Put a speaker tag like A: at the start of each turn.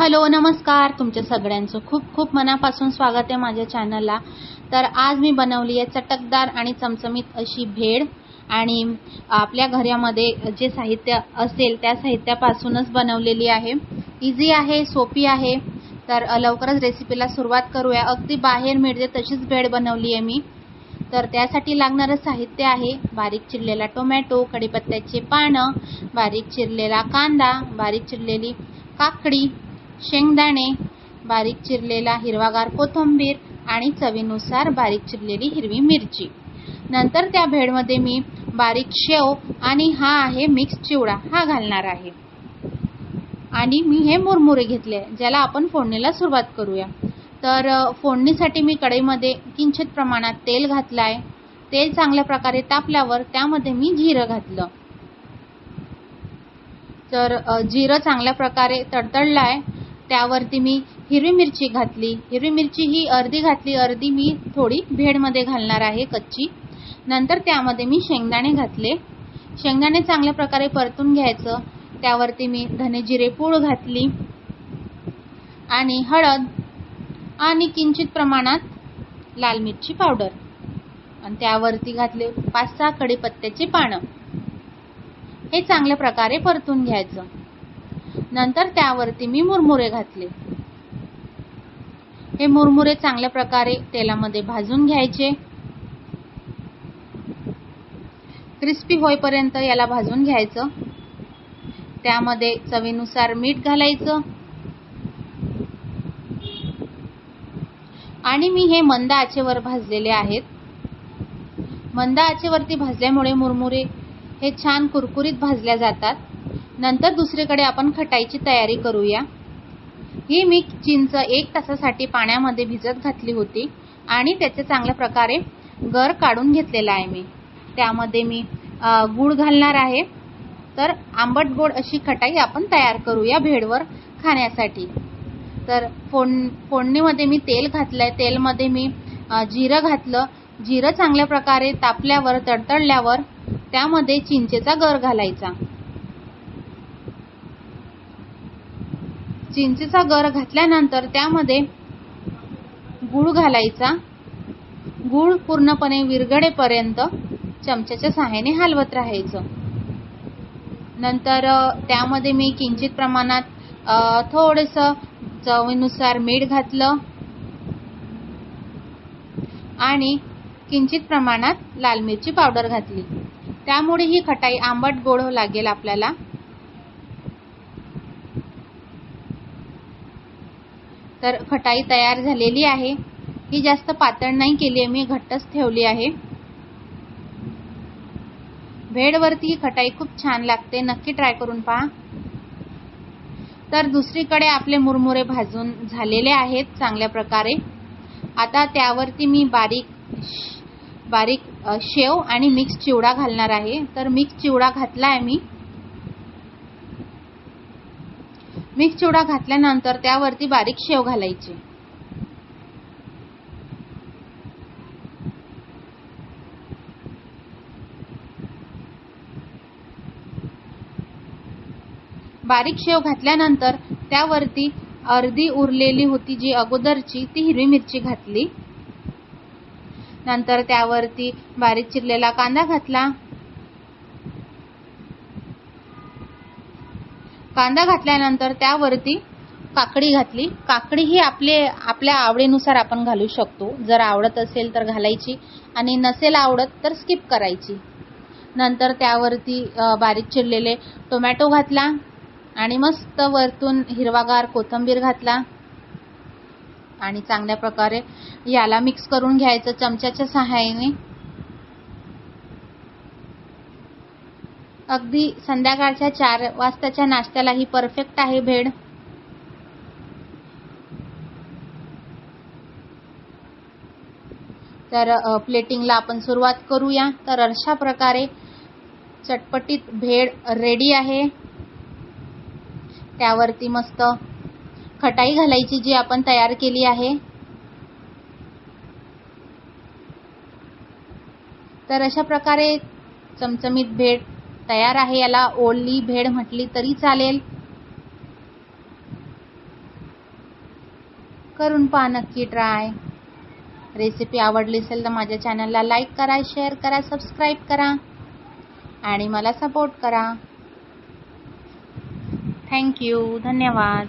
A: Hello नमस्कार. तुमच्या सगळ्यांचं खूप खूप मनापासून स्वागत आहे माझ्या चॅनलला तर आज मी बनवली आहे चटकदार आणि चमचमीत अशी भेळ. आणि आपल्या घरामध्ये जे साहित्य असेल त्या साहित्यापासूनच बनवलेली आहे. इझी आहे सोपी आहे. तर लवकरच रेसिपीला सुरुवात करूया. अगदी बाहेर मिळते तशीच भेळ बनवली आहे मी. तर त्यासाठी लागणारं साहित्य आहे बारीक चिरलेला टोमॅटो कढीपत्त्याचे पानं बारीक चिरलेला कांदा बारीक चिरलेली काकडी शेंगदाणे बारीक चिरलेला हिरवागार कोथिंबीर आणि चवीनुसार बारीक चिरलेली हिरवी मिरची. नंतर त्या भेळमध्ये मी बारीक शेव आणि हा आहे मिक्स चिवडा हा घालणार आहे. आणि मी हे मुरमुरे घेतले ज्याला आपण फोडणीला सुरुवात करूया. तर फोडणीसाठी मी कढईमध्ये किंचित प्रमाणात तेल घातलं आहे तेल चांगल्या प्रकारे तापल्यावर त्यामध्ये मी जिरं घातलं. तर जिरं चांगल्या प्रकारे तडतडलं आहे त्यावरती मी हिरवी मिरची घातली. हिरवी मिरची ही अर्धी घातली अर्धी मी थोडी भेडमध्ये घालणार आहे कच्ची. नंतर त्यामध्ये मी शेंगदाणे घातले. शेंगदाणे चांगल्या प्रकारे परतून घ्यायचं. त्यावरती मी धने जिरे घातली. आणि हळद आणि किंचित प्रमाणात लाल मिरची पावडर. आणि त्यावरती घातले पाच सहा कढीपत्त्याची पानं. हे चांगल्या प्रकारे परतून घ्यायचं. नंतर त्यावरती मी मुरमुरे घातले. हे मुरमुरे चांगल्या प्रकारे तेलामध्ये भाजून घ्यायचे. क्रिस्पी होईपर्यंत याला भाजून घ्यायचं. त्यामध्ये चवीनुसार मीठ घालायचं. आणि मी हे मंद आचेवर भाजलेले आहेत. मंद आचेवरती भाजल्यामुळे मुरमुरे हे छान कुरकुरीत भाजल्या जातात. नंतर दुसरीकडे आपण खटाईची तयारी करूया. ही मी चिंच एक तासासाठी पाण्यामध्ये भिजत घातली होती आणि त्याचे चांगल्या प्रकारे गर काढून घेतलेला आहे मी. त्यामध्ये मी गूळ घालणार आहे. तर आंबट गोड अशी खटाई आपण तयार करूया भेडवर खाण्यासाठी. तर फोड फोडणीमध्ये मी तेल घातलं आहे तेलमध्ये मी जिरं घातलं. जिरं चांगल्या प्रकारे तापल्यावर तडतडल्यावर त्यामध्ये चिंचेचा गर घालायचा. चिंचेचा गर घातल्यानंतर त्यामध्ये गूळ घालायचा. गूळ पूर्णपणे विरगडेपर्यंत चमच्याच्या सहाय्याने हलवत राहायचं. नंतर त्यामध्ये मी किंचित प्रमाणात थोडंसं चवीनुसार मीठ घातलं. आणि किंचित प्रमाणात लाल मिरची पावडर घातली. त्यामुळे ही खटाई आंबट गोड लागेल आपल्याला. तर खटाई तयार झालेली आहे. ही जास्त पातळ नाही केली आहे मी घट्टच ठेवली आहे. भेडवरती ही खटाई खूप छान लागते नक्की ट्राय करून पहा. तर दुसरीकडे आपले मुरमुरे भाजून झालेले आहेत चांगल्या प्रकारे. आता त्यावरती मी बारीक बारीक शेव आणि मिक्स चिवडा घालणार आहे. तर मिक्स चिवडा घातला आहे मी. मिक्स चिवडा घातल्यानंतर त्यावरती बारीक शेव घालायची. बारीक शेव घातल्यानंतर त्यावरती अर्धी उरलेली होती जी अगोदरची ती हिरवी मिरची घातली. नंतर त्यावरती बारीक चिरलेला कांदा घातला. कांदा घातल्यानंतर त्यावरती काकडी घातली. काकडी ही आपले आपल्या आवडीनुसार आपण घालू शकतो. जर आवडत असेल तर घालायची आणि नसेल आवडत तर स्किप करायची. नंतर त्यावरती बारीक चिरलेले टोमॅटो घातला आणि मस्त वरतून हिरवागार कोथिंबीर घातला आणि चांगल्या प्रकारे याला मिक्स करून घ्यायचं चमच्याच्या सहाय्याने. अगदी संध्याकाळच्या चार वाजताच्या नाश्त्याला ही परफेक्ट आहे भेड. तर प्लेटिंगला आपण सुरुवात करूया. तर अशा प्रकारे चटपटीत भेड रेडी आहे. त्यावरती मस्त खटाई घालायची जी आपण तयार केली आहे. तर अशा प्रकारे चमचमीत भेट तयार आहे याला ओली भेड म्हटली तरी चालेल. करून पहा नक्की ट्राय. रेसिपी आवडली असेल तर माझ्या चॅनलला लाईक करा शेअर करा सबस्क्राईब करा आणि मला सपोर्ट करा. थँक्यू धन्यवाद.